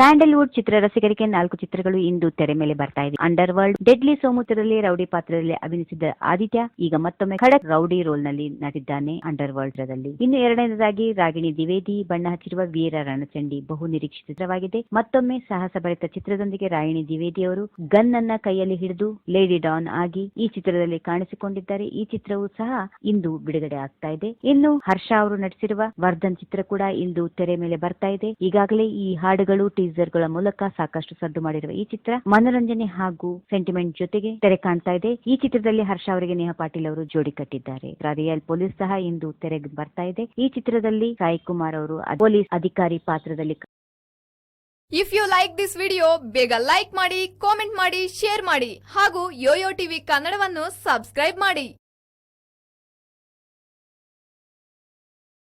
Sandalwood ಚಿತ್ರ ರಸಿಕರಿಗೆ ನಾಲ್ಕು ಚಿತ್ರಗಳು ಇಂದು ತೆರೆ ಮೇಲೆ ಬರ್ತಾ ಇದೆ. ಅಂಡರ್ ವರ್ಲ್ಡ್ ಡೆಡ್ಲಿ ಸೋಮುತ್ರದಲ್ಲಿ ರೌಡಿ ಪಾತ್ರದಲ್ಲಿ ಅಭಿನಯಿಸಿದ ಆದಿತ್ಯ, ಈಗ ಮತ್ತೊಮ್ಮೆ ಖಡಕ್ ರೌಡಿ ರೋಲ್ನಲ್ಲಿ ನಟಿದ್ದಾನೆ ಅಂಡರ್ ವರ್ಲ್ಡ್ ರಲ್ಲಿ ಇನ್ನು ಎರಡನೇದಾಗಿ ರಾಗಿಣಿ ದ್ವಿವೇದಿ, ಬಣ್ಣ ಹಚ್ಚಿರುವ ವೀರ ರಣಚಂಡಿ ಬಹು ನಿರೀಕ್ಷಿತ ಚಿತ್ರವಾಗಿದೆ. ಮತ್ತೊಮ್ಮೆ ಸಾಹಸ ಭರಿತ ಚಿತ್ರದೊಂದಿಗೆ ರಾಗಿಣಿ ದ್ವಿವೇದಿ ಅವರು ಗನ್ ಅನ್ನ ಕೈಯಲ್ಲಿ ಹಿಡಿದು ಲೇಡಿ ಡಾನ್ ಆಗಿ ಈ ಚಿತ್ರದಲ್ಲಿ ಕಾಣಿಸಿಕೊಂಡಿದ್ದಾರೆ. ಈ ಚಿತ್ರವು ಸಹ ಇಂದು ಬಿಡುಗಡೆ ಆಗ್ತಾ ಇದೆ. ಇನ್ನು ಹರ್ಷ ಅವರು ನಟಿಸಿರುವ ವರ್ಧನ್ ಚಿತ್ರ ಕೂಡ ಇಂದು ತೆರೆ ಮೇಲೆ ಬರ್ತಾ ಇದೆ. ಈಗಾಗಲೇ ಈ ಹಾಡುಗಳು ಟೀಸರ್ ಗಳ ಮೂಲಕ ಸಾಕಷ್ಟು ಸದ್ದು ಮಾಡಿರುವ ಈ ಚಿತ್ರ ಮನರಂಜನೆ ಹಾಗೂ ಸೆಂಟಿಮೆಂಟ್ ಜೊತೆಗೆ ತೆರೆ ಕಾಣ್ತಾ ಇದೆ. ಈ ಚಿತ್ರದಲ್ಲಿ ಹರ್ಷ ಅವರಿಗೆ ನೇಹ ಪಾಟೀಲ್ ಅವರು ಜೋಡಿ ಕಟ್ಟಿದ್ದಾರೆ. ರಿಯಲ್ ಪೊಲೀಸ್ ಸಹ ಇಂದು ತೆರೆಗೆ ಬರ್ತಾ ಇದೆ. ಈ ಚಿತ್ರದಲ್ಲಿ ಸಾಯಿ ಕುಮಾರ್ ಅವರು ಪೊಲೀಸ್ ಅಧಿಕಾರಿ ಪಾತ್ರದಲ್ಲಿ if you like this video ಬೇಗ ಲೈಕ್ ಮಾಡಿ ಕಾಮೆಂಟ್ ಮಾಡಿ ಶೇರ್ ಮಾಡಿ ಹಾಗೂ ಯೋಯೋ ಟಿವಿ ಕನ್ನಡವನ್ನು ಸಬ್ಸ್ಕ್ರೈಬ್ ಮಾಡಿ.